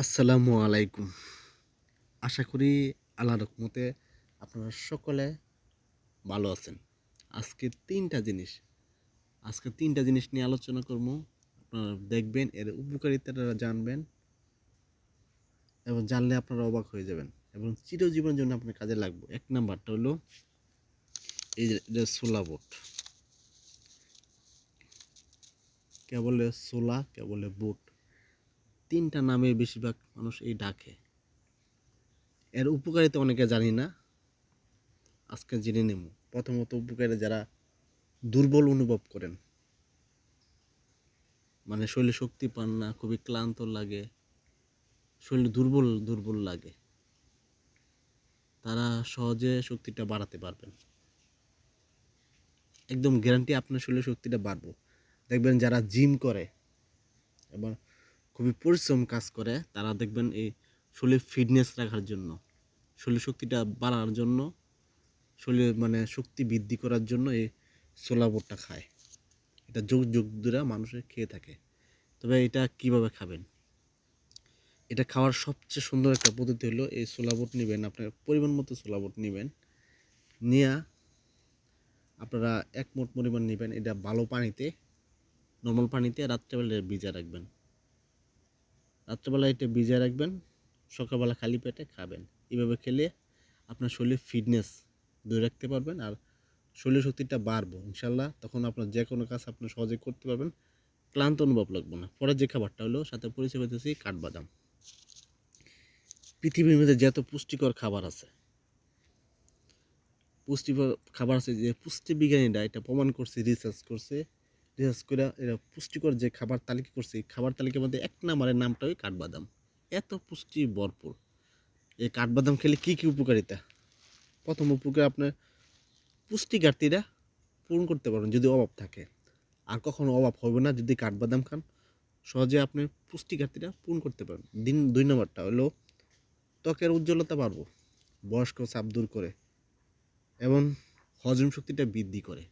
আসসালামু আলাইকুম। আশা করি আল্লাহ রহমতে আপনারা সকলে ভালো আছেন। আজকে তিনটা জিনিস, আজকে তিনটা জিনিস নিয়ে আলোচনা করব। আপনারা দেখবেন, এর উপকারিতাটা জানবেন এবং জানলে আপনারা অবাক হয়ে যাবেন এবং চিরজীবনের জন্য আপনার কাজে লাগবে। এক নাম্বারটা হলো, এই যে সোলা বোট। কে বলে সোলা, কে বলে বোট? তিনটা নামে বেশিরভাগ মানুষ এই ডাকে। এর উপকারিতা অনেকে জানি না। আজকে জেনে নেব। প্রথমত উপকারে যারা দুর্বল অনুভব করেন। মানে শরীরে শক্তি পান না, খুবই ক্লান্ত লাগে, শরীর দুর্বল দুর্বল লাগে, তারা সহজে শক্তিটা বাড়াতে পারবেন। একদম গ্যারান্টি আপনার শরীরের শক্তিটা বাড়বো। দেখবেন যারা জিম করে এবং খুবই পরিশ্রম কাজ করে, তারা দেখবেন এই শরীর ফিটনেস রাখার জন্য শরীর শক্তিটা বাড়ার জন্য শরীর মানে শক্তি বৃদ্ধি করার জন্য এই ছোলা বোটটা খায়। এটা যুগ যুগ ধরে মানুষের খেয়ে থাকে। তবে এটা কীভাবে খাবেন? এটা খাওয়ার সবচেয়ে সুন্দর একটা পদ্ধতি হলো এই ছোলা বোট নেবেন, আপনার পরিমাণ মতো ছোলা বোট নেবেন। নিয়ে আপনারা এক মোট পরিমাণ নেবেন, এটা ভালো পানিতে নর্মাল পানিতে রাত্রেবেলা ভিজা রাখবেন। রাত্রেবেলা এটা ভিজিয়ে রাখবেন, সকালবেলা খালি পেটে খাবেন। এভাবে খেলে আপনার শরীরে ফিটনেস ধরে রাখতে পারবেন আর শরীর শক্তিটা বাড়বো, ইনশাল্লাহ। তখন আপনার যে কোনো কাজ আপনি সহজে করতে পারবেন, ক্লান্ত অনুভব লাগবে না। পরের যে খাবারটা হলো, সাথে পরিচয় পেতেছি কাঠবাদাম। পৃথিবীর মধ্যে যত পুষ্টিকর খাবার আছে, পুষ্টিকর খাবার আছে, যে পুষ্টি বিজ্ঞানীরা এটা প্রমাণ করছে রিসার্চ করছে রিসার্চ করে এরা পুষ্টিকর যে খাবার তালিকা করছে, এই খাবার তালিকার মধ্যে এক নম্বরের নামটা ওই কাঠবাদাম। এত পুষ্টি ভরপুর। এই কাঠবাদাম খেলে কী কী উপকারিতা? প্রথম উপকার আপনার পুষ্টি ঘাটতিটা পূরণ করতে পারবেন যদি অভাব থাকে। আর কখনো অভাব হবে না যদি কাঠবাদাম খান। সহজে আপনি পুষ্টি ঘাটতিটা পূরণ করতে পারেন দিন দুই নম্বরটা হলো, ত্বকের উজ্জ্বলতা বাড়বো, বয়স্ক চাপ দূর করে এবং হজম শক্তিটা বৃদ্ধি করে।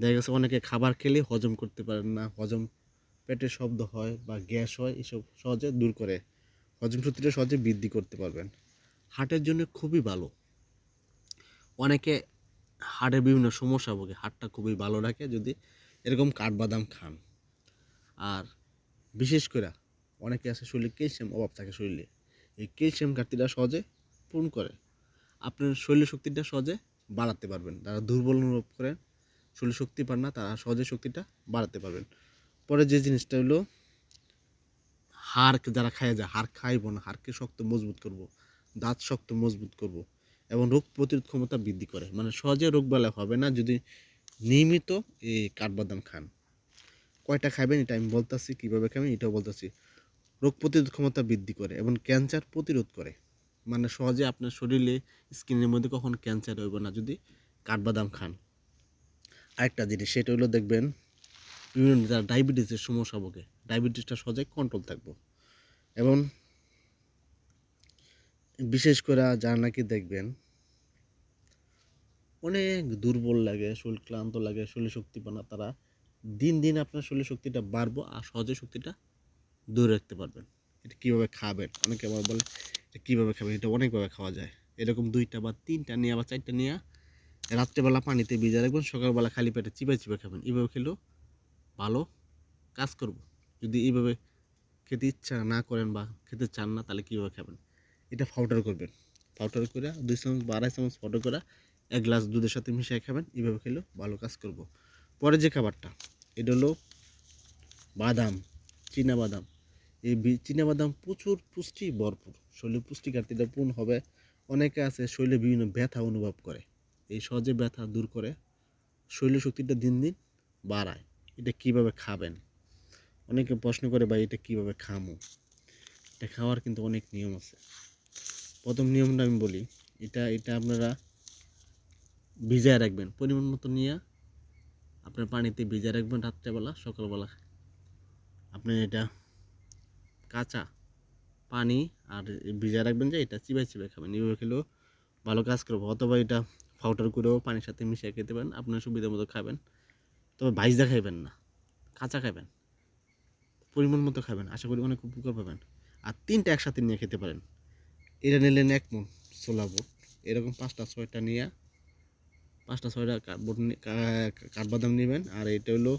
দেখা গেছে অনেকে খাবার খেলে হজম করতে পারেন না। হজম পেটে শব্দ হয় বা গ্যাস হয়, এসব সহজে দূর করে। হজম শক্তিটা সহজে বৃদ্ধি করতে পারবেন। হার্টের জন্য খুবই ভালো। অনেকে হার্টের বিভিন্ন সমস্যা ভোগে। হার্টটা খুবই ভালো রাখে যদি এরকম কাঠবাদাম খান। আর বিশেষ করে অনেকে আছে শরীরে ক্যালসিয়াম অভাব থাকে শরীরে। এই ক্যালসিয়াম ঘাটতিটা সহজে পূরণ করে। আপনার শরীর শক্তিটা সহজে বাড়াতে পারবেন। যারা দুর্বল অনুভব করেন শরীর শক্তি পান না, তারা সহজে শক্তিটা বাড়াতে পারবেন। পরে যে জিনিসটা হলো হাড় যারা খায় যায়, হাড় খাইব না, হাড়কে শক্ত মজবুত করব, দাঁত শক্ত মজবুত করব এবং রোগ প্রতিরোধ ক্ষমতা বৃদ্ধি করে। মানে সহজে রোগ বেলা হবে না যদি নিয়মিত এই কাঠবাদাম খান। কয়টা খাবেন এটা আমি বলতেছি, কীভাবে খাবেন এটাও বলতেছি। রোগ প্রতিরোধ ক্ষমতা বৃদ্ধি করে এবং ক্যান্সার প্রতিরোধ করে। মানে সহজে আপনার শরীরে, স্কিনের মধ্যে কখন ক্যান্সার হইব না যদি কাঠবাদাম খান। আরেকটা জিনিস, সেটা হলো দেখবেন, বিভিন্ন যারা ডায়াবেটিসের সমস্যা ভোগে, ডায়াবেটিসটা সহজে কন্ট্রোল থাকব। এবং বিশেষ করে যারা নাকি দেখবেন, অনেক দুর্বল লাগে, শরীর ক্লান্ত লাগে, শরীর শক্তি পানা তারা দিন দিন আপনার শরীর শক্তিটা বাড়বো আর সহজে শক্তিটা দূরে রাখতে পারবেন। এটা কীভাবে খাবেন? অনেকে আবার বলে, এটা কীভাবে খাবেন? এটা অনেকভাবে খাওয়া যায়। এরকম দুইটা বা তিনটা নিয়ে, আবার চারটা নিয়ে রাত্রেবেলা পানিতে ভিজা রাখবেন, সকালবেলা খালি পেটে চিবাই চিবাই খাবেন। এইভাবে খেলেও ভালো কাজ করব। যদি এইভাবে খেতে ইচ্ছা না করেন বা খেতে চান না, তাহলে কীভাবে খাবেন? এটা পাউডার করবেন। পাউডার করে দুই চামচ বা আড়াই চামচ পাউডার করে এক গ্লাস দুধের সাথে মিশিয়ে খাবেন। এইভাবে খেলেও ভালো কাজ করব। পরে যে খাবারটা, এটা হলো বাদাম বাদাম। এই বাদাম প্রচুর পুষ্টি ভরপুর। শরীরে পুষ্টি ঘাটতিটা পূর্ণ হবে। অনেকে আছে শরীরে বিভিন্ন ব্যথা অনুভব করে। এই সহজে ব্যথা দূর করে শরীরের শক্তিটা দিন দিন বাড়ায়। এটা কীভাবে খাবেন? অনেকে প্রশ্ন করে, ভাই, এটা কীভাবে খামো? এটা খাওয়ার কিন্তু অনেক নিয়ম আছে। প্রথম নিয়মটা আমি বলি, এটা এটা আপনারা ভিজায় রাখবেন। পরিমাণ মতো নিয়ে আপনার পানিতে ভিজায় রাখবেন রাত্রেবেলা, সকালবেলা। আপনি এটা কাঁচা পানি আর ভিজায় রাখবেন যে, এটা চিবাই চিবাই খাবেন। এইভাবে খেলেও ভালো কাজ করব, অথবা এটা পাউডার করেও পানির সাথে মিশিয়ে খেতে পারেন, আপনার সুবিধা মতো খাবেন। তবে ভাইজা খাইবেন না, কাঁচা খাবেন পরিমাণ মতো খাবেন, আশা করি অনেক উপকার পাবেন। আর তিনটা একসাথে নিয়ে খেতে পারেন। এটা নিলেন এক মন ছোলা বুট, এরকম পাঁচটা ছয়টা নিয়ে, পাঁচটা ছয়টা কাঠবোর্ড কাঠবাদাম নেবেন, আর এটা হলো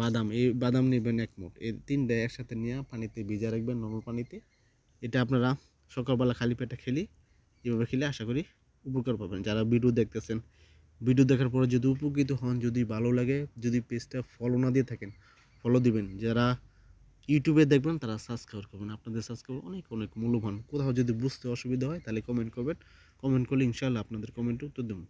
বাদাম, এই বাদাম নেবেন এক মুঠ এই তিনটা একসাথে নিয়ে পানিতে ভিজা রাখবেন নর্মাল পানিতে। এটা আপনারা সকালবেলা খালি পেটে খেলি এভাবে খেলে আশা করি উপকার পাবেন। যারা ভিডিও দেখতেছেন ভিডিও দেখার পরে যদি উপকৃত হন, যদি ভালো লাগে, যদি পেজটা ফলো না দিয়ে থাকেন ফলো দিবেন। যারা ইউটিউবে দেখবেন, তারা সাবস্ক্রাইব করবেন। আপনাদের সাবস্ক্রাইব অনেক অনেক মূল্যবান। কোথাও যদি বুঝতে অসুবিধা হয়, তাহলে কমেন্ট করবেন। কমেন্ট করলে ইনশাল্লাহ আপনাদের কমেন্টে উত্তর দেবো।